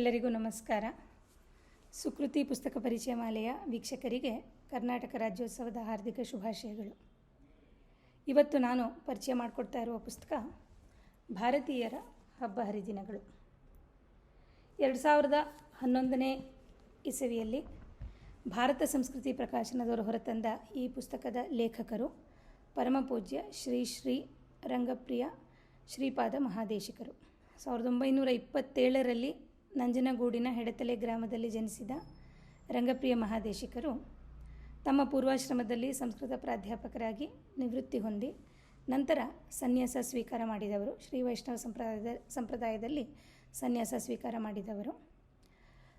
ಎಲ್ಲರಿಗೂ ನಮಸ್ಕಾರ. ಸುಕೃತಿ ಪುಸ್ತಕ ಪರಿಚಯ ಮಾಲೆಯ ವೀಕ್ಷಕರಿಗೆ ಕರ್ನಾಟಕ ರಾಜ್ಯೋತ್ಸವದ ಹಾರ್ದಿಕ ಶುಭಾಶಯಗಳು. ಇವತ್ತು ನಾನು ಪರಿಚಯ ಮಾಡಿಕೊಡ್ತಾ ಇರುವ ಪುಸ್ತಕ ಭಾರತೀಯರ ಹಬ್ಬ ಹರಿದಿನಗಳು. ಎರಡು ಸಾವಿರದ ಹನ್ನೊಂದನೇ ಇಸವಿಯಲ್ಲಿ ಭಾರತ ಸಂಸ್ಕೃತಿ ಪ್ರಕಾಶನದವರು ಹೊರತಂದ ಈ ಪುಸ್ತಕದ ಲೇಖಕರು ಪರಮಪೂಜ್ಯ ಶ್ರೀ ಶ್ರೀ ರಂಗಪ್ರಿಯ ಶ್ರೀಪಾದ ಮಹಾದೇಶಿಕರು. ಸಾವಿರದ ಒಂಬೈನೂರ ಇಪ್ಪತ್ತೇಳರಲ್ಲಿ ನಂಜನಗೂಡಿನ ಹೆಡತಲೆ ಗ್ರಾಮದಲ್ಲಿ ಜನಿಸಿದ ರಂಗಪ್ರಿಯ ಮಹಾದೇಶಿಕರು ತಮ್ಮ ಪೂರ್ವಾಶ್ರಮದಲ್ಲಿ ಸಂಸ್ಕೃತ ಪ್ರಾಧ್ಯಾಪಕರಾಗಿ ನಿವೃತ್ತಿ ಹೊಂದಿ ನಂತರ ಸನ್ಯಾಸ ಸ್ವೀಕಾರ ಮಾಡಿದವರು. ಶ್ರೀ ವೈಷ್ಣವ ಸಂಪ್ರದಾಯದ ಸಂಪ್ರದಾಯದಲ್ಲಿ ಸನ್ಯಾಸ ಸ್ವೀಕಾರ ಮಾಡಿದವರು.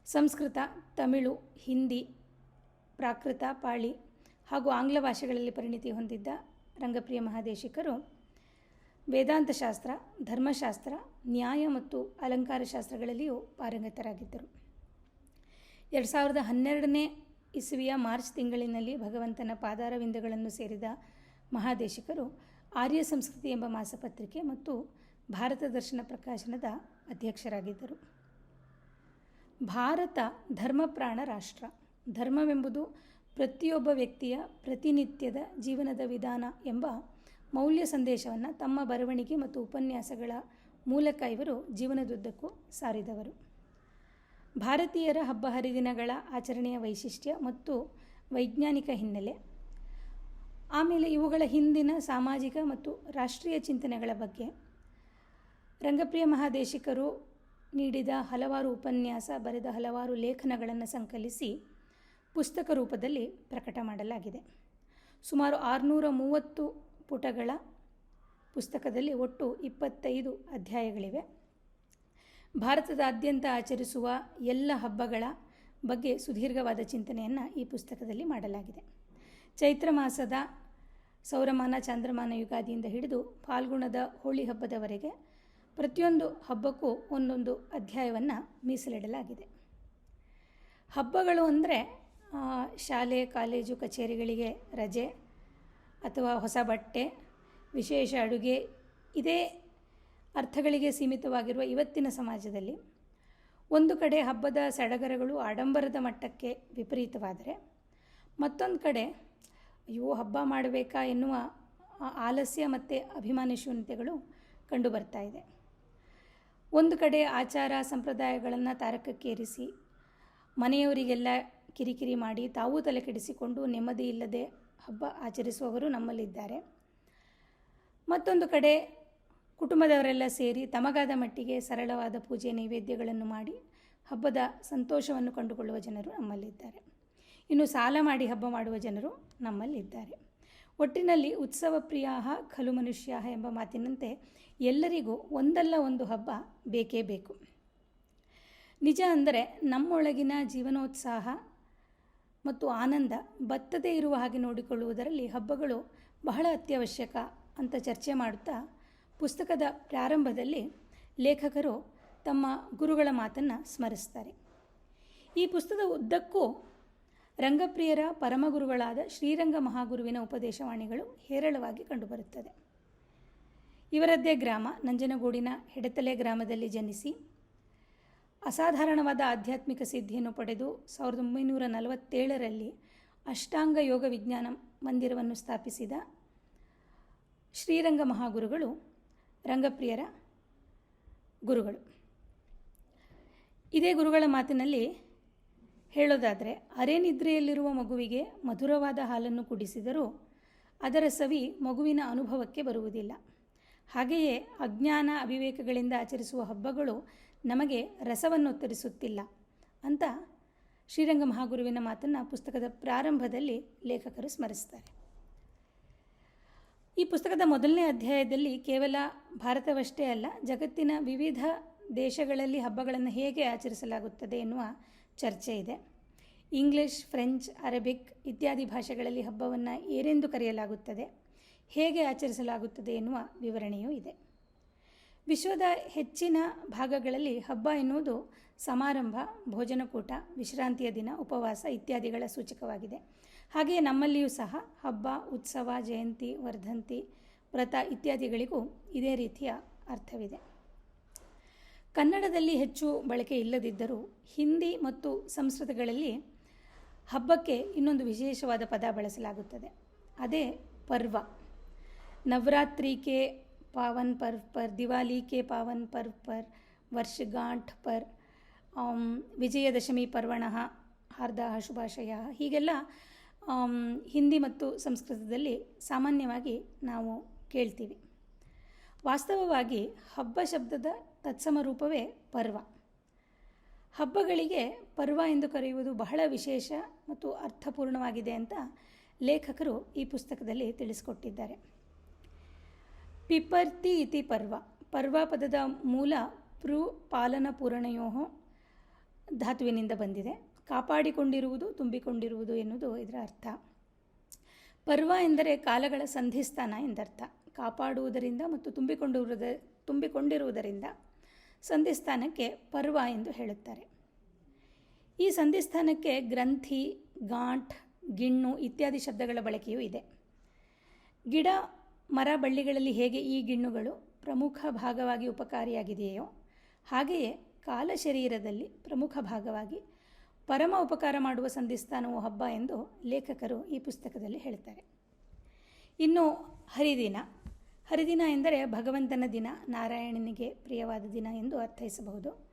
ಸಂಸ್ಕೃತ, ತಮಿಳು, ಹಿಂದಿ, ಪ್ರಾಕೃತ, ಪಾಳಿ ಹಾಗೂ ಆಂಗ್ಲ ಭಾಷೆಗಳಲ್ಲಿ ಪರಿಣಿತಿ ಹೊಂದಿದ್ದ ರಂಗಪ್ರಿಯ ಮಹಾದೇಶಿಕರು ವೇದಾಂತ ಶಾಸ್ತ್ರ ಧರ್ಮಶಾಸ್ತ್ರ, ನ್ಯಾಯ ಮತ್ತು ಅಲಂಕಾರ ಶಾಸ್ತ್ರಗಳಲ್ಲಿಯೂ ಪಾರಂಗತರಾಗಿದ್ದರು. ಎರಡು ಸಾವಿರದ ಹನ್ನೆರಡನೇ ಇಸುವಿಯ ಮಾರ್ಚ್ ತಿಂಗಳಿನಲ್ಲಿ ಭಗವಂತನ ಪಾದಾರವಿಂದಗಳನ್ನು ಸೇರಿದ ಮಹಾದೇಶಿಕರು ಆರ್ಯ ಸಂಸ್ಕೃತಿ ಎಂಬ ಮಾಸಪತ್ರಿಕೆ ಮತ್ತು ಭಾರತ ದರ್ಶನ ಪ್ರಕಾಶನದ ಅಧ್ಯಕ್ಷರಾಗಿದ್ದರು. ಭಾರತ ಧರ್ಮಪ್ರಾಣ ರಾಷ್ಟ್ರ. ಧರ್ಮವೆಂಬುದು ಪ್ರತಿಯೊಬ್ಬ ವ್ಯಕ್ತಿಯ ಪ್ರತಿನಿತ್ಯದ ಜೀವನದ ವಿಧಾನ ಎಂಬ ಮೌಲ್ಯ ಸಂದೇಶವನ್ನು ತಮ್ಮ ಬರವಣಿಗೆ ಮತ್ತು ಉಪನ್ಯಾಸಗಳ ಮೂಲಕ ಇವರು ಜೀವನದುದ್ದಕ್ಕೂ ಸಾರಿದವರು. ಭಾರತೀಯರ ಹಬ್ಬ ಹರಿದಿನಗಳ ಆಚರಣೆಯ ವೈಶಿಷ್ಟ್ಯ ಮತ್ತು ವೈಜ್ಞಾನಿಕ ಹಿನ್ನೆಲೆ. ಆಮೇಲೆ ಇವುಗಳ ಹಿಂದಿನ ಸಾಮಾಜಿಕ ಮತ್ತು ರಾಷ್ಟ್ರೀಯ ಚಿಂತನೆಗಳ ಬಗ್ಗೆ. ರಂಗಪ್ರಿಯ ಮಹಾದೇಶಿಕರು ನೀಡಿದ ಹಲವಾರು ಉಪನ್ಯಾಸ, ಬರೆದ ಹಲವಾರು ಲೇಖನಗಳನ್ನು ಸಂಕಲಿಸಿ ಪುಸ್ತಕ ರೂಪದಲ್ಲಿ ಪ್ರಕಟ ಮಾಡಲಾಗಿದೆ. ಸುಮಾರು ಆರುನೂರ ಮೂವತ್ತು ಪುಟಗಳ ಪುಸ್ತಕದಲ್ಲಿ ಒಟ್ಟು ಇಪ್ಪತ್ತೈದು ಅಧ್ಯಾಯಗಳಿವೆ. ಭಾರತದಾದ್ಯಂತ ಆಚರಿಸುವ ಎಲ್ಲ ಹಬ್ಬಗಳ ಬಗ್ಗೆ ಸುದೀರ್ಘವಾದ ಚಿಂತನೆಯನ್ನು ಈ ಪುಸ್ತಕದಲ್ಲಿ ಮಾಡಲಾಗಿದೆ. ಚೈತ್ರ ಮಾಸದ ಸೌರಮಾನ, ಚಾಂದ್ರಮಾನ ಯುಗಾದಿಯಿಂದ ಹಿಡಿದು ಫಾಲ್ಗುಣದ ಹೋಳಿ ಹಬ್ಬದವರೆಗೆ ಪ್ರತಿಯೊಂದು ಹಬ್ಬಕ್ಕೂ ಒಂದೊಂದು ಅಧ್ಯಾಯವನ್ನು ಮೀಸಲಿಡಲಾಗಿದೆ. ಹಬ್ಬಗಳು ಅಂದರೆ ಶಾಲೆ, ಕಾಲೇಜು, ಕಚೇರಿಗಳಿಗೆ ರಜೆ ಅಥವಾ ಹೊಸ ಬಟ್ಟೆ, ವಿಶೇಷ ಅಡುಗೆ, ಇದೇ ಅರ್ಥಗಳಿಗೆ ಸೀಮಿತವಾಗಿರುವ ಇವತ್ತಿನ ಸಮಾಜದಲ್ಲಿ ಒಂದು ಕಡೆ ಹಬ್ಬದ ಸಡಗರಗಳು ಆಡಂಬರದ ಮಟ್ಟಕ್ಕೆ ವಿಪರೀತವಾದರೆ, ಮತ್ತೊಂದು ಕಡೆ ಅಯ್ಯೋ, ಹಬ್ಬ ಮಾಡಬೇಕಾ ಎನ್ನುವ ಆಲಸ್ಯ ಮತ್ತು ಅಭಿಮಾನಿ ಶೂನ್ಯತೆಗಳು ಕಂಡುಬರ್ತಾ ಇದೆ. ಒಂದು ಕಡೆ ಆಚಾರ ಸಂಪ್ರದಾಯಗಳನ್ನು ತಾರಕಕ್ಕೇರಿಸಿ ಮನೆಯವರಿಗೆಲ್ಲ ಕಿರಿಕಿರಿ ಮಾಡಿ ತಾವೂ ತಲೆ ಕೆಡಿಸಿಕೊಂಡು ನೆಮ್ಮದಿ ಇಲ್ಲದೆ ಹಬ್ಬ ಆಚರಿಸುವವರು ನಮ್ಮಲ್ಲಿದ್ದಾರೆ. ಮತ್ತೊಂದು ಕಡೆ ಕುಟುಂಬದವರೆಲ್ಲ ಸೇರಿ ತಮಗಾದ ಮಟ್ಟಿಗೆ ಸರಳವಾದ ಪೂಜೆ ನೈವೇದ್ಯಗಳನ್ನು ಮಾಡಿ ಹಬ್ಬದ ಸಂತೋಷವನ್ನು ಕಂಡುಕೊಳ್ಳುವ ಜನರು ನಮ್ಮಲ್ಲಿದ್ದಾರೆ. ಇನ್ನು ಸಾಲ ಮಾಡಿ ಹಬ್ಬ ಮಾಡುವ ಜನರು ನಮ್ಮಲ್ಲಿದ್ದಾರೆ. ಒಟ್ಟಿನಲ್ಲಿ ಉತ್ಸವ ಪ್ರಿಯಾಹ, ಖಲು ಮನುಷ್ಯ ಎಂಬ ಮಾತಿನಂತೆ ಎಲ್ಲರಿಗೂ ಒಂದಲ್ಲ ಒಂದು ಹಬ್ಬ ಬೇಕೇ ಬೇಕು. ನಿಜ ಅಂದರೆ ನಮ್ಮೊಳಗಿನ ಜೀವನೋತ್ಸಾಹ ಮತ್ತು ಆನಂದ ಬತ್ತದೇ ಇರುವ ಹಾಗೆ ನೋಡಿಕೊಳ್ಳುವುದರಲ್ಲಿ ಹಬ್ಬಗಳು ಬಹಳ ಅತ್ಯವಶ್ಯಕ ಅಂತ ಚರ್ಚೆ ಮಾಡುತ್ತಾ ಪುಸ್ತಕದ ಪ್ರಾರಂಭದಲ್ಲಿ ಲೇಖಕರು ತಮ್ಮ ಗುರುಗಳ ಮಾತನ್ನು ಸ್ಮರಿಸ್ತಾರೆ. ಈ ಪುಸ್ತಕದ ಉದ್ದಕ್ಕೂ ರಂಗಪ್ರಿಯರ ಪರಮಗುರುಗಳಾದ ಶ್ರೀರಂಗ ಮಹಾಗುರುವಿನ ಉಪದೇಶವಾಣಿಗಳು ಹೇರಳವಾಗಿ ಕಂಡುಬರುತ್ತದೆ. ಇವರದ್ದೇ ಗ್ರಾಮ ನಂಜನಗೂಡಿನ ಹೆಡತಲೆ ಗ್ರಾಮದಲ್ಲಿ ಜನಿಸಿ ಅಸಾಧಾರಣವಾದ ಆಧ್ಯಾತ್ಮಿಕ ಸಿದ್ಧಿಯನ್ನು ಪಡೆದು ಸಾವಿರದ ಒಂಬೈನೂರ ನಲವತ್ತೇಳರಲ್ಲಿ ಅಷ್ಟಾಂಗ ಯೋಗ ವಿಜ್ಞಾನ ಮಂದಿರವನ್ನು ಸ್ಥಾಪಿಸಿದ ಶ್ರೀರಂಗ ಮಹಾಗುರುಗಳು, ರಂಗಪ್ರಿಯರ ಗುರುಗಳು. ಇದೇ ಗುರುಗಳ ಮಾತಿನಲ್ಲಿ ಹೇಳೋದಾದರೆ ಅರೆನಿದ್ರೆಯಲ್ಲಿರುವ ಮಗುವಿಗೆ ಮಧುರವಾದ ಹಾಲನ್ನು ಕುಡಿಸಿದರೂ ಅದರ ಸವಿ ಮಗುವಿನ ಅನುಭವಕ್ಕೆ ಬರುವುದಿಲ್ಲ. ಹಾಗೆಯೇ ಅಜ್ಞಾನ ಅವಿವೇಕಗಳಿಂದ ಆಚರಿಸುವ ಹಬ್ಬಗಳು ನಮಗೆ ರಸವನ್ನು ತರಿಸುತ್ತಿಲ್ಲ ಅಂತ ಶ್ರೀರಂಗ ಮಹಾಗುರುವಿನ ಮಾತನ್ನು ಪುಸ್ತಕದ ಪ್ರಾರಂಭದಲ್ಲಿ ಲೇಖಕರು ಸ್ಮರಿಸ್ತಾರೆ. ಈ ಪುಸ್ತಕದ ಮೊದಲನೇ ಅಧ್ಯಾಯದಲ್ಲಿ ಕೇವಲ ಭಾರತವಷ್ಟೇ ಅಲ್ಲ, ಜಗತ್ತಿನ ವಿವಿಧ ದೇಶಗಳಲ್ಲಿ ಹಬ್ಬಗಳನ್ನು ಹೇಗೆ ಆಚರಿಸಲಾಗುತ್ತದೆ ಎನ್ನುವ ಚರ್ಚೆ ಇದೆ. ಇಂಗ್ಲಿಷ್, ಫ್ರೆಂಚ್, ಅರೇಬಿಕ್ ಇತ್ಯಾದಿ ಭಾಷೆಗಳಲ್ಲಿ ಹಬ್ಬವನ್ನು ಏನೆಂದು ಕರೆಯಲಾಗುತ್ತದೆ. ಹೇಗೆ ಆಚರಿಸಲಾಗುತ್ತದೆ ಎನ್ನುವ ವಿವರಣೆಯೂ ಇದೆ. ವಿಶ್ವದ ಹೆಚ್ಚಿನ ಭಾಗಗಳಲ್ಲಿ ಹಬ್ಬ ಎನ್ನುವುದು ಸಮಾರಂಭ, ಭೋಜನಕೂಟ, ವಿಶ್ರಾಂತಿಯ ದಿನ, ಉಪವಾಸ ಇತ್ಯಾದಿಗಳ ಸೂಚಕವಾಗಿದೆ. ಹಾಗೆಯೇ ನಮ್ಮಲ್ಲಿಯೂ ಸಹ ಹಬ್ಬ, ಉತ್ಸವ, ಜಯಂತಿ, ವರ್ಧಂತಿ, ವ್ರತ ಇತ್ಯಾದಿಗಳಿಗೂ ಇದೇ ರೀತಿಯ ಅರ್ಥವಿದೆ. ಕನ್ನಡದಲ್ಲಿ ಹೆಚ್ಚು ಬಳಕೆ ಇಲ್ಲದಿದ್ದರೂ ಹಿಂದಿ ಮತ್ತು ಸಂಸ್ಕೃತಗಳಲ್ಲಿ ಹಬ್ಬಕ್ಕೆ ಇನ್ನೊಂದು ವಿಶೇಷವಾದ ಪದ ಬಳಸಲಾಗುತ್ತದೆ. ಅದೇ ಪರ್ವ. ನವರಾತ್ರಿ ಕೆ पर्व पर, दिवाली के पावन पर्व पर ವರ್ಷಗಾಂಠ್ ಪರ್ ವಿಜಯದಶಮಿ ಪರ್ವಣಃ ಹಾರ್ದಾಹ ಶುಭಾಶಯ ಹೀಗೆಲ್ಲ ಹಿಂದಿ ಮತ್ತು ಸಂಸ್ಕೃತದಲ್ಲಿ ಸಾಮಾನ್ಯವಾಗಿ ನಾವು ಕೇಳ್ತೀವಿ. ವಾಸ್ತವವಾಗಿ ಹಬ್ಬ ಶಬ್ದದ ತತ್ಸಮ ರೂಪವೇ ಪರ್ವ. ಹಬ್ಬಗಳಿಗೆ ಪರ್ವ ಎಂದು ಕರೆಯುವುದು ಬಹಳ ವಿಶೇಷ ಮತ್ತು ಅರ್ಥಪೂರ್ಣವಾಗಿದೆ ಅಂತ ಲೇಖಕರು ಈ ಪುಸ್ತಕದಲ್ಲಿ ತಿಳಿಸಿಕೊಟ್ಟಿದ್ದಾರೆ. ಪಿಪರ್ತಿ ಇತಿ ಪರ್ವ. ಪರ್ವ ಪದದ ಮೂಲ ಪೃ ಪಾಲನ ಪೂರಣೆಯೋ ಧಾತುವಿನಿಂದ ಬಂದಿದೆ. ಕಾಪಾಡಿಕೊಂಡಿರುವುದು, ತುಂಬಿಕೊಂಡಿರುವುದು ಎನ್ನುವುದು ಇದರ ಅರ್ಥ. ಪರ್ವ ಎಂದರೆ ಕಾಲಗಳ ಸಂಧಿಸ್ಥಾನ ಎಂದರ್ಥ. ಕಾಪಾಡುವುದರಿಂದ ಮತ್ತು ತುಂಬಿಕೊಂಡಿರುವುದ, ತುಂಬಿಕೊಂಡಿರುವುದರಿಂದ ಸಂಧಿಸ್ಥಾನಕ್ಕೆ ಪರ್ವ ಎಂದು ಹೇಳುತ್ತಾರೆ. ಈ ಸಂಧಿಸ್ಥಾನಕ್ಕೆ ಗ್ರಂಥಿ, ಗಾಂಠ್, ಗಿಣ್ಣು ಇತ್ಯಾದಿ ಶಬ್ದಗಳ ಬಳಕೆಯೂ ಇದೆ. ಗಿಡ ಮರ ಬಳ್ಳಿಗಳಲ್ಲಿ ಹೇಗೆ ಈ ಗಿಣ್ಣುಗಳು ಪ್ರಮುಖ ಭಾಗವಾಗಿ ಉಪಕಾರಿಯಾಗಿದೆಯೋ ಹಾಗೆಯೇ ಕಾಲ ಶರೀರದಲ್ಲಿ ಪ್ರಮುಖ ಭಾಗವಾಗಿ ಪರಮ ಉಪಕಾರ ಮಾಡುವ ಸಂಧಿಸ್ಥಾನವು ಹಬ್ಬ ಎಂದು ಲೇಖಕರು ಈ ಪುಸ್ತಕದಲ್ಲಿ ಹೇಳ್ತಾರೆ. ಇನ್ನು ಹರಿದಿನ. ಹರಿದಿನ ಎಂದರೆ ಭಗವಂತನ ದಿನ, ನಾರಾಯಣನಿಗೆ ಪ್ರಿಯವಾದ ದಿನ ಎಂದು ಅರ್ಥೈಸಬಹುದು.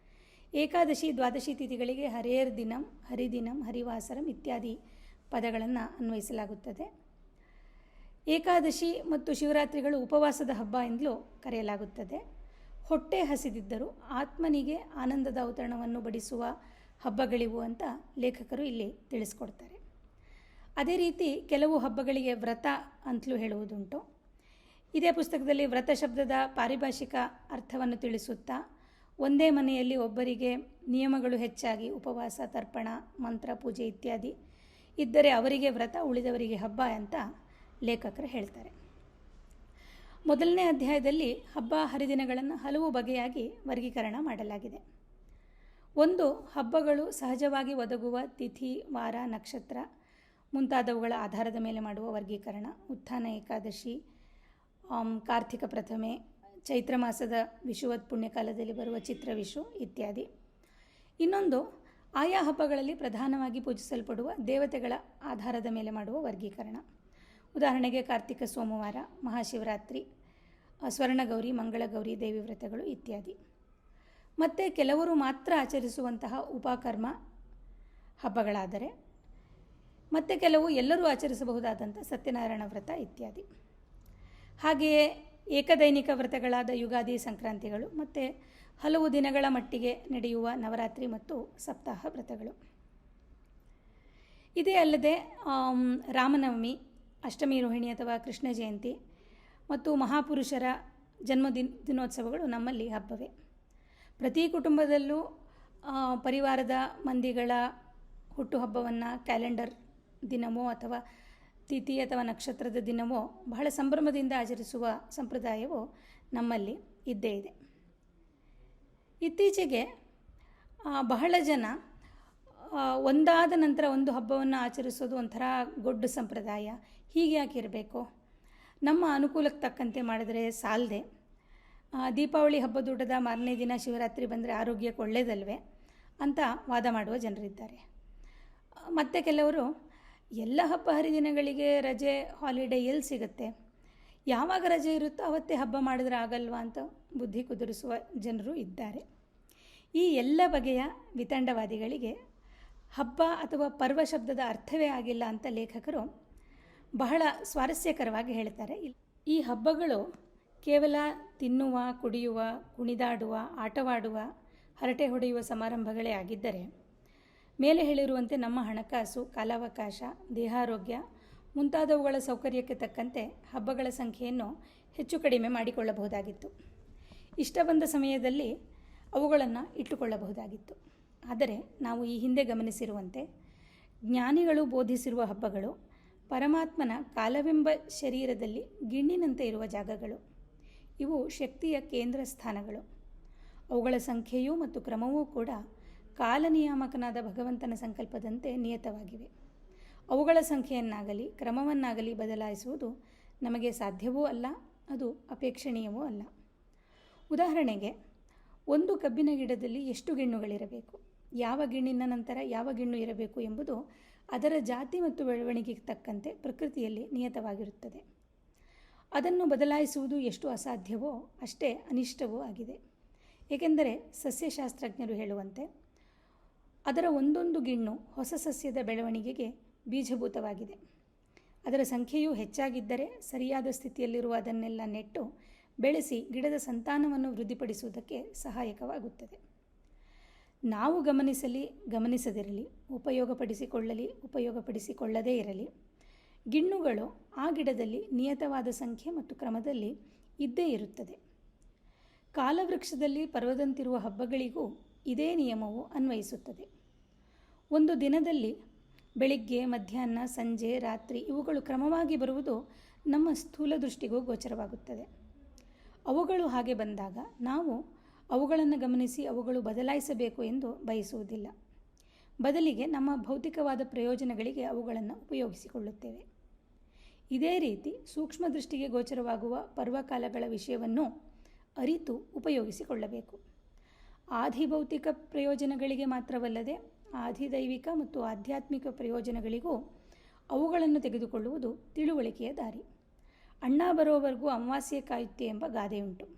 ಏಕಾದಶಿ, ದ್ವಾದಶಿ ತಿಥಿಗಳಿಗೆ ಹರೇರ್ ದಿನಂ, ಹರಿದಿನಂ, ಹರಿವಾಸರಂ ಇತ್ಯಾದಿ ಪದಗಳನ್ನು ಅನ್ವಯಿಸಲಾಗುತ್ತದೆ. ಏಕಾದಶಿ ಮತ್ತು ಶಿವರಾತ್ರಿಗಳು ಉಪವಾಸದ ಹಬ್ಬ ಎಂದಲೂ ಕರೆಯಲಾಗುತ್ತದೆ. ಹೊಟ್ಟೆ ಹಸಿದಿದ್ದರೂ ಆತ್ಮನಿಗೆ ಆನಂದದ ಅವತರಣವನ್ನು ಬಡಿಸುವ ಹಬ್ಬಗಳಿವು ಅಂತ ಲೇಖಕರು ಇಲ್ಲಿ ತಿಳಿಸ್ಕೊಡ್ತಾರೆ. ಅದೇ ರೀತಿ ಕೆಲವು ಹಬ್ಬಗಳಿಗೆ ವ್ರತ ಅಂತಲೂ ಹೇಳುವುದುಂಟು. ಇದೇ ಪುಸ್ತಕದಲ್ಲಿ ವ್ರತ ಶಬ್ದದ ಪಾರಿಭಾಷಿಕ ಅರ್ಥವನ್ನು ತಿಳಿಸುತ್ತಾ, ಒಂದೇ ಮನೆಯಲ್ಲಿ ಒಬ್ಬರಿಗೆ ನಿಯಮಗಳು ಹೆಚ್ಚಾಗಿ ಉಪವಾಸ, ತರ್ಪಣ, ಮಂತ್ರ, ಪೂಜೆ ಇತ್ಯಾದಿ ಇದ್ದರೆ ಅವರಿಗೆ ವ್ರತ ಉಳಿದವರಿಗೆ ಹಬ್ಬ ಅಂತ ಲೇಖಕರು ಹೇಳ್ತಾರೆ. ಮೊದಲನೇ ಅಧ್ಯಾಯದಲ್ಲಿ ಹಬ್ಬ ಹರಿದಿನಗಳನ್ನು ಹಲವು ಬಗೆಯಾಗಿ ವರ್ಗೀಕರಣ ಮಾಡಲಾಗಿದೆ. ಒಂದು, ಹಬ್ಬಗಳು ಸಹಜವಾಗಿ ಒದಗುವ ತಿಥಿ, ವಾರ, ನಕ್ಷತ್ರ ಮುಂತಾದವುಗಳ ಆಧಾರದ ಮೇಲೆ ಮಾಡುವ ವರ್ಗೀಕರಣ, ಉತ್ಥಾನ ಏಕಾದಶಿ ಕಾರ್ತಿಕ ಪ್ರಥಮೆ, ಚೈತ್ರ ಮಾಸದ ವಿಷುವತ್ ಪುಣ್ಯಕಾಲದಲ್ಲಿ ಬರುವ ಚಿತ್ರವಿಷು ಇತ್ಯಾದಿ. ಇನ್ನೊಂದು, ಆಯಾ ಹಬ್ಬಗಳಲ್ಲಿ ಪ್ರಧಾನವಾಗಿ ಪೂಜಿಸಲ್ಪಡುವ ದೇವತೆಗಳ ಆಧಾರದ ಮೇಲೆ ಮಾಡುವ ವರ್ಗೀಕರಣ. ಉದಾಹರಣೆಗೆ ಕಾರ್ತಿಕ ಸೋಮವಾರ, ಮಹಾಶಿವರಾತ್ರಿ ಸ್ವರ್ಣಗೌರಿ ಮಂಗಳಗೌರಿ, ದೇವಿ ವ್ರತಗಳು ಇತ್ಯಾದಿ. ಮತ್ತು ಕೆಲವರು ಮಾತ್ರ ಆಚರಿಸುವಂತಹ ಉಪಕರ್ಮ ಹಬ್ಬಗಳಾದರೆ, ಮತ್ತು ಕೆಲವು ಎಲ್ಲರೂ ಆಚರಿಸಬಹುದಾದಂಥ ಸತ್ಯನಾರಾಯಣ ವ್ರತ ಇತ್ಯಾದಿ. ಹಾಗೆಯೇ ಏಕದೈನಿಕ ವ್ರತಗಳಾದ ಯುಗಾದಿ ಸಂಕ್ರಾಂತಿಗಳು ಮತ್ತು ಹಲವು ದಿನಗಳ ಮಟ್ಟಿಗೆ ನಡೆಯುವ ನವರಾತ್ರಿ ಮತ್ತು ಸಪ್ತಾಹ ವ್ರತಗಳು. ಇದೇ ಅಲ್ಲದೆ ರಾಮನವಮಿ ಅಷ್ಟಮಿ ರೋಹಿಣಿ ಅಥವಾ ಕೃಷ್ಣ ಜಯಂತಿ ಮತ್ತು ಮಹಾಪುರುಷರ ಜನ್ಮದಿನ ದಿನೋತ್ಸವಗಳು ನಮ್ಮಲ್ಲಿ ಹಬ್ಬವೇ. ಪ್ರತಿ ಕುಟುಂಬದಲ್ಲೂ ಪರಿವಾರದ ಮಂದಿಗಳ ಹುಟ್ಟುಹಬ್ಬವನ್ನು ಕ್ಯಾಲೆಂಡರ್ ದಿನವೋ ಅಥವಾ ತಿಥಿ ಅಥವಾ ನಕ್ಷತ್ರದ ದಿನವೋ ಬಹಳ ಸಂಭ್ರಮದಿಂದ ಆಚರಿಸುವ ಸಂಪ್ರದಾಯವು ನಮ್ಮಲ್ಲಿ ಇದ್ದೇ ಇದೆ. ಇತ್ತೀಚೆಗೆ ಬಹಳ ಜನ ಒಂದಾದ ನಂತರ ಒಂದು ಹಬ್ಬವನ್ನು ಆಚರಿಸೋದು ಒಂಥರ ಗೊಡ್ಡು ಸಂಪ್ರದಾಯ. ಹೀಗೆ ಯಾಕಿರಬೇಕು? ನಮ್ಮ ಅನುಕೂಲಕ್ಕೆ ತಕ್ಕಂತೆ ಮಾಡಿದರೆ ಸಾಲದೆ. ದೀಪಾವಳಿ ಹಬ್ಬದೂಟದ ಮಾರನೇ ದಿನ ಶಿವರಾತ್ರಿ ಬಂದರೆ ಆರೋಗ್ಯಕ್ಕೆ ಒಳ್ಳೆಯದಲ್ವೇ ಅಂತ ವಾದ ಮಾಡುವ ಜನರಿದ್ದಾರೆ. ಮತ್ತು ಕೆಲವರು, ಎಲ್ಲ ಹಬ್ಬ ಹರಿದಿನಗಳಿಗೆ ರಜೆ ಹಾಲಿಡೇ ಎಲ್ಲಿ ಸಿಗುತ್ತೆ. ಯಾವಾಗ ರಜೆ ಇರುತ್ತೋ ಅವತ್ತೇ ಹಬ್ಬ ಮಾಡಿದ್ರೆ ಆಗಲ್ವಾ ಅಂತ ಬುದ್ಧಿ ಕುದುರಿಸುವ ಜನರು ಇದ್ದಾರೆ. ಈ ಎಲ್ಲ ಬಗೆಯ ವಿತಂಡವಾದಿಗಳಿಗೆ ಹಬ್ಬ ಅಥವಾ ಪರ್ವ ಶಬ್ದದ ಅರ್ಥವೇ ಆಗಿಲ್ಲ ಅಂತ ಲೇಖಕರು ಬಹಳ ಸ್ವಾರಸ್ಯಕರವಾಗಿ ಹೇಳ್ತಾರೆ. ಈ ಹಬ್ಬಗಳು ಕೇವಲ ತಿನ್ನುವ, ಕುಡಿಯುವ, ಕುಣಿದಾಡುವ, ಆಟವಾಡುವ, ಹರಟೆ ಹೊಡೆಯುವ ಸಮಾರಂಭಗಳೇ ಆಗಿದ್ದರೆ, ಮೇಲೆ ಹೇಳಿರುವಂತೆ ನಮ್ಮ ಹಣಕಾಸು, ಕಾಲಾವಕಾಶ, ದೇಹಾರೋಗ್ಯ ಮುಂತಾದವುಗಳ ಸೌಕರ್ಯಕ್ಕೆ ತಕ್ಕಂತೆ ಹಬ್ಬಗಳ ಸಂಖ್ಯೆಯನ್ನು ಹೆಚ್ಚು ಕಡಿಮೆ ಮಾಡಿಕೊಳ್ಳಬಹುದಾಗಿತ್ತು. ಇಷ್ಟ ಬಂದ ಸಮಯದಲ್ಲಿ ಅವುಗಳನ್ನು ಇಟ್ಟುಕೊಳ್ಳಬಹುದಾಗಿತ್ತು. ಆದರೆ ನಾವು ಈ ಹಿಂದೆ ಗಮನಿಸಿರುವಂತೆ ಜ್ಞಾನಿಗಳು ಬೋಧಿಸಿರುವ ಹಬ್ಬಗಳು ಪರಮಾತ್ಮನ ಕಾಲವೆಂಬ ಶರೀರದಲ್ಲಿ ಗಿಣ್ಣಿನಂತೆ ಇರುವ ಜಾಗಗಳು. ಇವು ಶಕ್ತಿಯ ಕೇಂದ್ರ ಸ್ಥಾನಗಳು. ಅವುಗಳ ಸಂಖ್ಯೆಯೂ ಮತ್ತು ಕ್ರಮವೂ ಕೂಡ ಕಾಲನಿಯಾಮಕನಾದ ಭಗವಂತನ ಸಂಕಲ್ಪದಂತೆ ನಿಯತವಾಗಿವೆ. ಅವುಗಳ ಸಂಖ್ಯೆಯನ್ನಾಗಲಿ ಕ್ರಮವನ್ನಾಗಲಿ ಬದಲಾಯಿಸುವುದು ನಮಗೆ ಸಾಧ್ಯವೂ ಅಲ್ಲ, ಅದು ಅಪೇಕ್ಷಣೀಯವೂ ಅಲ್ಲ. ಉದಾಹರಣೆಗೆ, ಒಂದು ಕಬ್ಬಿನ ಗಿಡದಲ್ಲಿ ಎಷ್ಟು ಗಿಣ್ಣುಗಳಿರಬೇಕು? ಯಾವ ಗಿಣ್ಣಿನ ನಂತರ ಯಾವ ಗಿಣ್ಣು ಇರಬೇಕು ಎಂಬುದು ಅದರ ಜಾತಿ ಮತ್ತು ಬೆಳವಣಿಗೆಗೆ ತಕ್ಕಂತೆ ಪ್ರಕೃತಿಯಲ್ಲಿ ನಿಯತವಾಗಿರುತ್ತದೆ. ಅದನ್ನು ಬದಲಾಯಿಸುವುದು ಎಷ್ಟು ಅಸಾಧ್ಯವೋ ಅಷ್ಟೇ ಅನಿಷ್ಟವೂ ಆಗಿದೆ. ಏಕೆಂದರೆ ಸಸ್ಯಶಾಸ್ತ್ರಜ್ಞರು ಹೇಳುವಂತೆ, ಅದರ ಒಂದೊಂದು ಗಿಣ್ಣು ಹೊಸ ಸಸ್ಯದ ಬೆಳವಣಿಗೆಗೆ ಬೀಜಭೂತವಾಗಿದೆ. ಅದರ ಸಂಖ್ಯೆಯೂ ಹೆಚ್ಚಾಗಿದ್ದರೆ ಸರಿಯಾದ ಸ್ಥಿತಿಯಲ್ಲಿರುವ ಅದನ್ನೆಲ್ಲ ನೆಟ್ಟು ಬೆಳೆಸಿ ಗಿಡದ ಸಂತಾನವನ್ನು ವೃದ್ಧಿಪಡಿಸುವುದಕ್ಕೆ ಸಹಾಯಕವಾಗುತ್ತದೆ. ನಾವು ಗಮನಿಸಲಿ, ಗಮನಿಸದಿರಲಿ, ಉಪಯೋಗಪಡಿಸಿಕೊಳ್ಳಲಿ, ಉಪಯೋಗಪಡಿಸಿಕೊಳ್ಳದೇ ಇರಲಿ, ಗಿಣ್ಣುಗಳು ಆ ಗಿಡದಲ್ಲಿ ನಿಯತವಾದ ಸಂಖ್ಯೆ ಮತ್ತು ಕ್ರಮದಲ್ಲಿ ಇದ್ದೇ ಇರುತ್ತದೆ. ಕಾಲವೃಕ್ಷದಲ್ಲಿ ಪರ್ವದಂತಿರುವ ಹಬ್ಬಗಳಿಗೂ ಇದೇ ನಿಯಮವು ಅನ್ವಯಿಸುತ್ತದೆ. ಒಂದು ದಿನದಲ್ಲಿ ಬೆಳಿಗ್ಗೆ, ಮಧ್ಯಾಹ್ನ, ಸಂಜೆ, ರಾತ್ರಿ ಇವುಗಳು ಕ್ರಮವಾಗಿ ಬರುವುದು ನಮ್ಮ ಸ್ಥೂಲ ದೃಷ್ಟಿಗೂ ಗೋಚರವಾಗುತ್ತದೆ. ಅವುಗಳು ಹಾಗೆ ಬಂದಾಗ ನಾವು ಅವುಗಳನ್ನು ಗಮನಿಸಿ ಅವುಗಳು ಬದಲಾಯಿಸಬೇಕು ಎಂದು ಬಯಸುವುದಿಲ್ಲ. ಬದಲಿಗೆ ನಮ್ಮ ಭೌತಿಕವಾದ ಪ್ರಯೋಜನಗಳಿಗೆ ಅವುಗಳನ್ನು ಉಪಯೋಗಿಸಿಕೊಳ್ಳುತ್ತೇವೆ. ಇದೇ ರೀತಿ ಸೂಕ್ಷ್ಮ ದೃಷ್ಟಿಗೆ ಗೋಚರವಾಗುವ ಪರ್ವಕಾಲಗಳ ವಿಷಯವನ್ನು ಅರಿತು ಉಪಯೋಗಿಸಿಕೊಳ್ಳಬೇಕು. ಆಧಿಭೌತಿಕ ಪ್ರಯೋಜನಗಳಿಗೆ ಮಾತ್ರವಲ್ಲದೆ ಆಧಿದೈವಿಕ ಮತ್ತು ಆಧ್ಯಾತ್ಮಿಕ ಪ್ರಯೋಜನಗಳಿಗೂ ಅವುಗಳನ್ನು ತೆಗೆದುಕೊಳ್ಳುವುದು ತಿಳುವಳಿಕೆಯ ದಾರಿ. ಅಣ್ಣ ಬರೋವರೆಗೂ ಅಮಾವಾಸ್ಯೆ ಕಾಯುತ್ತೆ ಎಂಬ ಗಾದೆಯುಂಟು.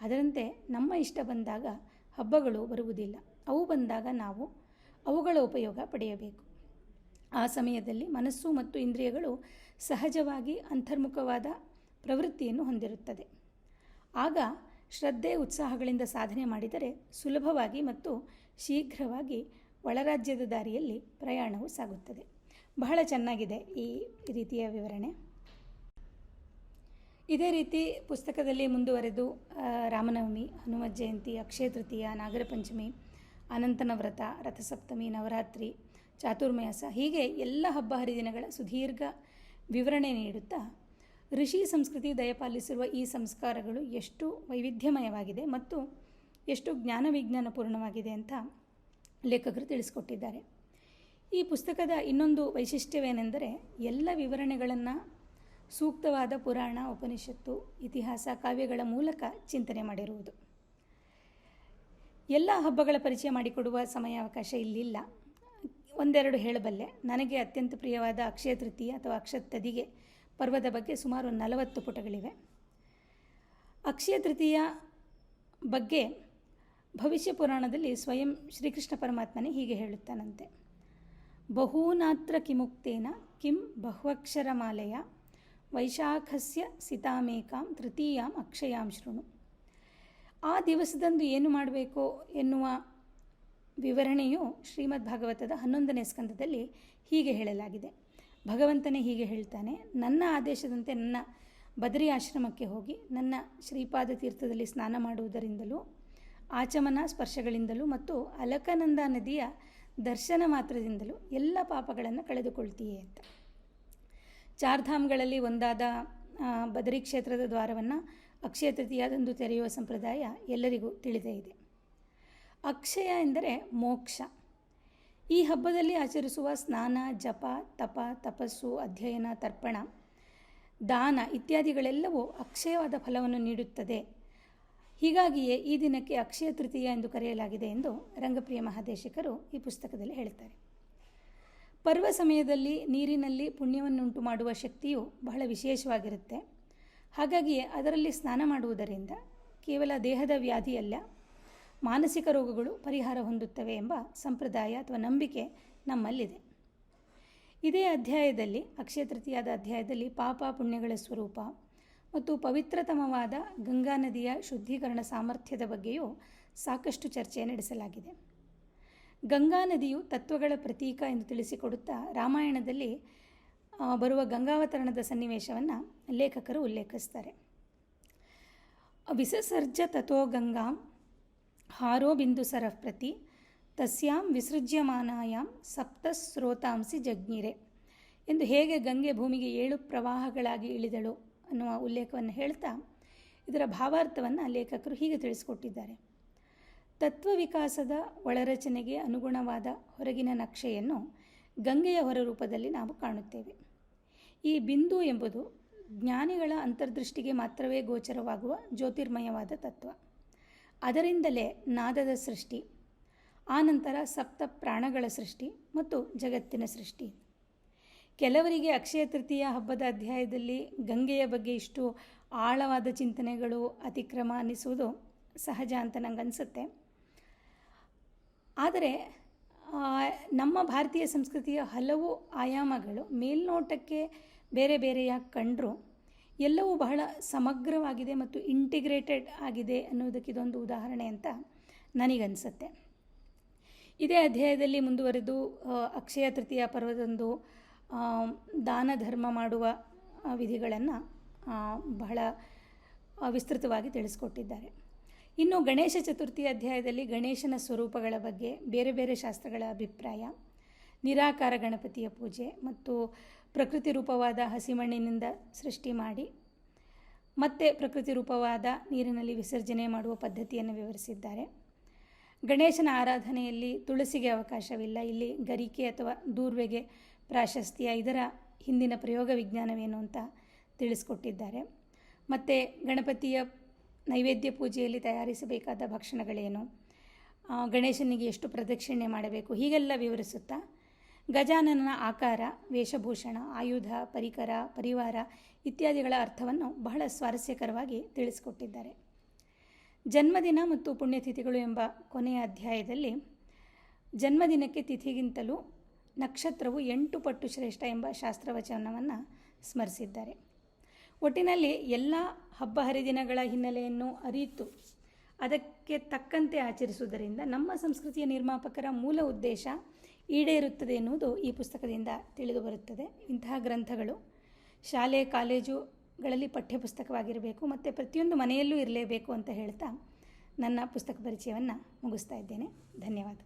ಅದರಂತೆ ನಮ್ಮ ಇಷ್ಟ ಬಂದಾಗ ಹಬ್ಬಗಳು ಬರುವುದಿಲ್ಲ. ಅವು ಬಂದಾಗ ನಾವು ಅವುಗಳ ಉಪಯೋಗ ಪಡೆಯಬೇಕು. ಆ ಸಮಯದಲ್ಲಿ ಮನಸ್ಸು ಮತ್ತು ಇಂದ್ರಿಯಗಳು ಸಹಜವಾಗಿ ಅಂತರ್ಮುಖವಾದ ಪ್ರವೃತ್ತಿಯನ್ನು ಹೊಂದಿರುತ್ತದೆ. ಆಗ ಶ್ರದ್ಧೆ, ಉತ್ಸಾಹಗಳಿಂದ ಸಾಧನೆ ಮಾಡಿದರೆ ಸುಲಭವಾಗಿ ಮತ್ತು ಶೀಘ್ರವಾಗಿ ಒಳರಾಜ್ಯದ ದಾರಿಯಲ್ಲಿ ಪ್ರಯಾಣವು ಸಾಗುತ್ತದೆ. ಬಹಳ ಚೆನ್ನಾಗಿದೆ ಈ ರೀತಿಯ ವಿವರಣೆ. ಇದೇ ರೀತಿ ಪುಸ್ತಕದಲ್ಲಿ ಮುಂದುವರೆದು ರಾಮನವಮಿ, ಹನುಮ ಜಯಂತಿ, ಅಕ್ಷಯ ತೃತೀಯ, ನಾಗರ ಪಂಚಮಿ ಅನಂತನ ವ್ರತ ರಥಸಪ್ತಮಿ, ನವರಾತ್ರಿ, ಚಾತುರ್ಮಾಸ ಹೀಗೆ ಎಲ್ಲ ಹಬ್ಬ ಹರಿದಿನಗಳ ಸುದೀರ್ಘ ವಿವರಣೆ ನೀಡುತ್ತಾ, ಋಷಿ ಸಂಸ್ಕೃತಿ ದಯಪಾಲಿಸಿರುವ ಈ ಸಂಸ್ಕಾರಗಳು ಎಷ್ಟು ವೈವಿಧ್ಯಮಯವಾಗಿದೆ ಮತ್ತು ಎಷ್ಟು ಜ್ಞಾನ ವಿಜ್ಞಾನ ಪೂರ್ಣವಾಗಿದೆ ಅಂತ ಲೇಖಕರು ತಿಳಿಸ್ಕೊಟ್ಟಿದ್ದಾರೆ. ಈ ಪುಸ್ತಕದ ಇನ್ನೊಂದು ವೈಶಿಷ್ಟ್ಯವೇನೆಂದರೆ, ಎಲ್ಲ ವಿವರಣೆಗಳನ್ನು ಸೂಕ್ತವಾದ ಪುರಾಣ, ಉಪನಿಷತ್ತು, ಇತಿಹಾಸ, ಕಾವ್ಯಗಳ ಮೂಲಕ ಚಿಂತನೆ ಮಾಡಿರುವುದು. ಎಲ್ಲ ಹಬ್ಬಗಳ ಪರಿಚಯ ಮಾಡಿಕೊಡುವ ಸಮಯಾವಕಾಶ ಇಲ್ಲಿಲ್ಲ. ಒಂದೆರಡು ಹೇಳಬಲ್ಲೆ, ನನಗೆ ಅತ್ಯಂತ ಪ್ರಿಯವಾದ ಅಕ್ಷಯ ತೃತೀಯ ಅಥವಾ ಅಕ್ಷತದಿಗೆ ಪರ್ವದ ಬಗ್ಗೆ ಸುಮಾರು ನಲವತ್ತು ಪುಟಗಳಿವೆ. ಅಕ್ಷಯ ತೃತೀಯ ಬಗ್ಗೆ ಭವಿಷ್ಯ ಪುರಾಣದಲ್ಲಿ ಸ್ವಯಂ ಶ್ರೀಕೃಷ್ಣ ಪರಮಾತ್ಮನೇ ಹೀಗೆ ಹೇಳುತ್ತಾನಂತೆ. ಬಹೂನಾತ್ರ ಕಿಮುಕ್ತೇನ ಕಿಂ ಬಹ್ವಕ್ಷರ ಮಾಲೆಯ ವೈಶಾಖಸ್ಯ ಸಿತಾಮೇಕಾಂ ತೃತೀಯಾಂ ಅಕ್ಷಯಾಂ ಶೃಣು. ಆ ದಿವಸದಂದು ಏನು ಮಾಡಬೇಕು ಎನ್ನುವ ವಿವರಣೆಯು ಶ್ರೀಮದ್ ಭಾಗವತದ ಹನ್ನೊಂದನೇ ಸ್ಕಂದದಲ್ಲಿ ಹೀಗೆ ಹೇಳಲಾಗಿದೆ. ಭಗವಂತನೇ ಹೀಗೆ ಹೇಳ್ತಾನೆ, ನನ್ನ ಆದೇಶದಂತೆ ನನ್ನ ಬದರಿ ಆಶ್ರಮಕ್ಕೆ ಹೋಗಿ ನನ್ನ ಶ್ರೀಪಾದ ತೀರ್ಥದಲ್ಲಿ ಸ್ನಾನ ಮಾಡುವುದರಿಂದಲೂ, ಆಚಮನ ಸ್ಪರ್ಶಗಳಿಂದಲೂ ಮತ್ತು ಅಲಕನಂದ ನದಿಯ ದರ್ಶನ ಮಾತ್ರದಿಂದಲೂ ಎಲ್ಲ ಪಾಪಗಳನ್ನು ಕಳೆದುಕೊಳ್ತೀಯೇ ಅಂತ. ಚಾರ್ಧಾಮ್ಗಳಲ್ಲಿ ಒಂದಾದ ಬದರಿ ಕ್ಷೇತ್ರದ ದ್ವಾರವನ್ನು ಅಕ್ಷಯ ತೃತೀಯದಂದು ತೆರೆಯುವ ಸಂಪ್ರದಾಯ ಎಲ್ಲರಿಗೂ ತಿಳಿದೇ ಇದೆ. ಅಕ್ಷಯ ಎಂದರೆ ಮೋಕ್ಷ. ಈ ಹಬ್ಬದಲ್ಲಿ ಆಚರಿಸುವ ಸ್ನಾನ, ಜಪ, ತಪ, ತಪಸ್ಸು, ಅಧ್ಯಯನ, ತರ್ಪಣ, ದಾನ ಇತ್ಯಾದಿಗಳೆಲ್ಲವೂ ಅಕ್ಷಯವಾದ ಫಲವನ್ನು ನೀಡುತ್ತದೆ. ಹೀಗಾಗಿಯೇ ಈ ದಿನಕ್ಕೆ ಅಕ್ಷಯ ತೃತೀಯ ಎಂದು ಕರೆಯಲಾಗಿದೆ ಎಂದು ರಂಗಪ್ರಿಯ ಮಹಾದೇಶಿಕರು ಈ ಪುಸ್ತಕದಲ್ಲಿ ಹೇಳ್ತಾರೆ. ಪರ್ವ ಸಮಯದಲ್ಲಿ ನೀರಿನಲ್ಲಿ ಪುಣ್ಯವನ್ನುಂಟು ಮಾಡುವ ಶಕ್ತಿಯು ಬಹಳ ವಿಶೇಷವಾಗಿರುತ್ತೆ. ಹಾಗಾಗಿಯೇ ಅದರಲ್ಲಿ ಸ್ನಾನ ಮಾಡುವುದರಿಂದ ಕೇವಲ ದೇಹದ ವ್ಯಾಧಿಯಲ್ಲ, ಮಾನಸಿಕ ರೋಗಗಳು ಪರಿಹಾರ ಹೊಂದುತ್ತವೆ ಎಂಬ ಸಂಪ್ರದಾಯ ಅಥವಾ ನಂಬಿಕೆ ನಮ್ಮಲ್ಲಿದೆ. ಇದೇ ಅಧ್ಯಾಯದಲ್ಲಿ, ಅಕ್ಷಯ ತೃತೀಯಾದ ಅಧ್ಯಾಯದಲ್ಲಿ ಪಾಪ ಪುಣ್ಯಗಳ ಸ್ವರೂಪ ಮತ್ತು ಪವಿತ್ರತಮವಾದ ಗಂಗಾ ನದಿಯ ಶುದ್ಧೀಕರಣ ಸಾಮರ್ಥ್ಯದ ಬಗ್ಗೆಯೂ ಸಾಕಷ್ಟು ಚರ್ಚೆ ನಡೆಸಲಾಗಿದೆ. ಗಂಗಾ ನದಿಯು ತತ್ವಗಳ ಪ್ರತೀಕ ಎಂದು ತಿಳಿಸಿಕೊಡುತ್ತಾ ರಾಮಾಯಣದಲ್ಲಿ ಬರುವ ಗಂಗಾವತರಣದ ಸನ್ನಿವೇಶವನ್ನು ಲೇಖಕರು ಉಲ್ಲೇಖಿಸ್ತಾರೆ. ವಿಸಸರ್ಜ ತಥೋ ಗಂಗಾಂ, ಹಾರೋ ಬಿಂದು ಸರಃ ಪ್ರತಿ ತಸ್ಯಾಂ ವಿಸೃಜ್ಯಮಾನಾಯಾಂ ಸಪ್ತ ಸ್ರೋತಾಂಸಿ ಜಗ್ನಿರೆ ಎಂದು ಹೇಗೆ ಗಂಗೆ ಭೂಮಿಗೆ ಏಳು ಪ್ರವಾಹಗಳಾಗಿ ಇಳಿದಳು ಅನ್ನುವ ಉಲ್ಲೇಖವನ್ನು ಹೇಳ್ತಾ ಇದರ ಭಾವಾರ್ಥವನ್ನು ಲೇಖಕರು ಹೀಗೆ ತಿಳಿಸಿಕೊಟ್ಟಿದ್ದಾರೆ. ತತ್ವ ವಿಕಾಸದ ಒಳರಚನೆಗೆ ಅನುಗುಣವಾದ ಹೊರಗಿನ ನಕ್ಷೆಯನ್ನು ಗಂಗೆಯ ಹೊರರೂಪದಲ್ಲಿ ನಾವು ಕಾಣುತ್ತೇವೆ. ಈ ಬಿಂದು ಎಂಬುದು ಜ್ಞಾನಿಗಳ ಅಂತರ್ದೃಷ್ಟಿಗೆ ಮಾತ್ರವೇ ಗೋಚರವಾಗುವ ಜ್ಯೋತಿರ್ಮಯವಾದ ತತ್ವ. ಅದರಿಂದಲೇ ನಾದದ ಸೃಷ್ಟಿ ಆನಂತರ ಸಪ್ತ ಪ್ರಾಣಗಳ ಸೃಷ್ಟಿ ಮತ್ತು ಜಗತ್ತಿನ ಸೃಷ್ಟಿ. ಕೆಲವರಿಗೆ ಅಕ್ಷಯ ತೃತೀಯ ಹಬ್ಬದ ಅಧ್ಯಾಯದಲ್ಲಿ ಗಂಗೆಯ ಬಗ್ಗೆ ಇಷ್ಟು ಆಳವಾದ ಚಿಂತನೆಗಳು ಅತಿಕ್ರಮ ಅನ್ನಿಸುವುದು ಸಹಜ ಅಂತ ನನಗನ್ಸುತ್ತೆ ಆದರೆ ನಮ್ಮ ಭಾರತೀಯ ಸಂಸ್ಕೃತಿಯ ಹಲವು ಆಯಾಮಗಳು ಮೇಲ್ನೋಟಕ್ಕೆ ಬೇರೆ ಬೇರೆಯಾಗಿ ಕಂಡರೂ, ಎಲ್ಲವೂ ಬಹಳ ಸಮಗ್ರವಾಗಿದೆ ಮತ್ತು ಇಂಟಿಗ್ರೇಟೆಡ್ ಆಗಿದೆ ಅನ್ನೋದಕ್ಕೆ ಇದೊಂದು ಉದಾಹರಣೆ ಅಂತ ನನಗನ್ಸುತ್ತೆ. ಇದೇ ಅಧ್ಯಾಯದಲ್ಲಿ ಮುಂದುವರೆದು ಅಕ್ಷಯ ತೃತೀಯ ಪರ್ವದಂದು ದಾನ ಧರ್ಮ ಮಾಡುವ ವಿಧಿಗಳನ್ನು ಬಹಳ ವಿಸ್ತೃತವಾಗಿ ತಿಳಿಸ್ಕೊಟ್ಟಿದ್ದಾರೆ. ಇನ್ನು ಗಣೇಶ ಚತುರ್ಥಿ ಅಧ್ಯಾಯದಲ್ಲಿ ಗಣೇಶನ ಸ್ವರೂಪಗಳ ಬಗ್ಗೆ ಬೇರೆ ಬೇರೆ ಶಾಸ್ತ್ರಗಳ ಅಭಿಪ್ರಾಯ, ನಿರಾಕಾರ ಗಣಪತಿಯ ಪೂಜೆ ಮತ್ತು ಪ್ರಕೃತಿ ರೂಪವಾದ ಹಸಿಮಣ್ಣಿನಿಂದ ಸೃಷ್ಟಿ ಮಾಡಿ, ಮತ್ತೆ ಪ್ರಕೃತಿ ರೂಪವಾದ ನೀರಿನಲ್ಲಿ ವಿಸರ್ಜನೆ ಮಾಡುವ ಪದ್ಧತಿಯನ್ನು ವಿವರಿಸಿದ್ದಾರೆ. ಗಣೇಶನ ಆರಾಧನೆಯಲ್ಲಿ ತುಳಸಿಗೆ ಅವಕಾಶವಿಲ್ಲ. ಇಲ್ಲಿ ಗರಿಕೆ ಅಥವಾ ದೂರ್ವೆಗೆ ಪ್ರಾಶಸ್ತ್ಯ, ಇದರ ಹಿಂದಿನ ಪ್ರಯೋಗ ವಿಜ್ಞಾನವೇನು ಅಂತ ತಿಳಿಸ್ಕೊಟ್ಟಿದ್ದಾರೆ. ಮತ್ತು ಗಣಪತಿಯ ನೈವೇದ್ಯ ಪೂಜೆಯಲ್ಲಿ ತಯಾರಿಸಬೇಕಾದ ಭಕ್ಷಣಗಳೇನು? ಗಣೇಶನಿಗೆ ಎಷ್ಟು ಪ್ರದಕ್ಷಿಣೆ ಮಾಡಬೇಕು? ಹೀಗೆಲ್ಲ ವಿವರಿಸುತ್ತಾ ಗಜಾನನ ಆಕಾರ, ವೇಷಭೂಷಣ, ಆಯುಧ, ಪರಿಕರ, ಪರಿವಾರ ಇತ್ಯಾದಿಗಳ ಅರ್ಥವನ್ನು ಬಹಳ ಸ್ವಾರಸ್ಯಕರವಾಗಿ ತಿಳಿಸಿಕೊಟ್ಟಿದ್ದಾರೆ. ಜನ್ಮದಿನ ಮತ್ತು ಪುಣ್ಯತಿಥಿಗಳು ಎಂಬ ಕೊನೆಯ ಅಧ್ಯಾಯದಲ್ಲಿ, ಜನ್ಮದಿನಕ್ಕೆ ತಿಥಿಗಿಂತಲೂ ನಕ್ಷತ್ರವು ಎಂಟು ಪಟ್ಟು ಶ್ರೇಷ್ಠ ಎಂಬ ಶಾಸ್ತ್ರವಚನವನ್ನು ಸ್ಮರಿಸಿದ್ದಾರೆ. ಒಟ್ಟಿನಲ್ಲಿ ಎಲ್ಲ ಹಬ್ಬ ಹರಿದಿನಗಳ ಹಿನ್ನೆಲೆಯನ್ನು ಅರಿತು ಅದಕ್ಕೆ ತಕ್ಕಂತೆ ಆಚರಿಸುವುದರಿಂದ ನಮ್ಮ ಸಂಸ್ಕೃತಿಯ ನಿರ್ಮಾಪಕರ ಮೂಲ ಉದ್ದೇಶ ಈಡೇರುತ್ತದೆ ಎನ್ನುವುದು ಈ ಪುಸ್ತಕದಿಂದ ತಿಳಿದು ಬರುತ್ತದೆ. ಇಂತಹ ಗ್ರಂಥಗಳು ಶಾಲೆ, ಕಾಲೇಜುಗಳಲ್ಲಿ ಪಠ್ಯಪುಸ್ತಕವಾಗಿರಬೇಕು ಮತ್ತು ಪ್ರತಿಯೊಂದು ಮನೆಯಲ್ಲೂ ಇರಲೇಬೇಕು ಅಂತ ಹೇಳ್ತಾ ನನ್ನ ಪುಸ್ತಕ ಪರಿಚಯವನ್ನು ಮುಗಿಸ್ತಾ ಇದ್ದೇನೆ. ಧನ್ಯವಾದ.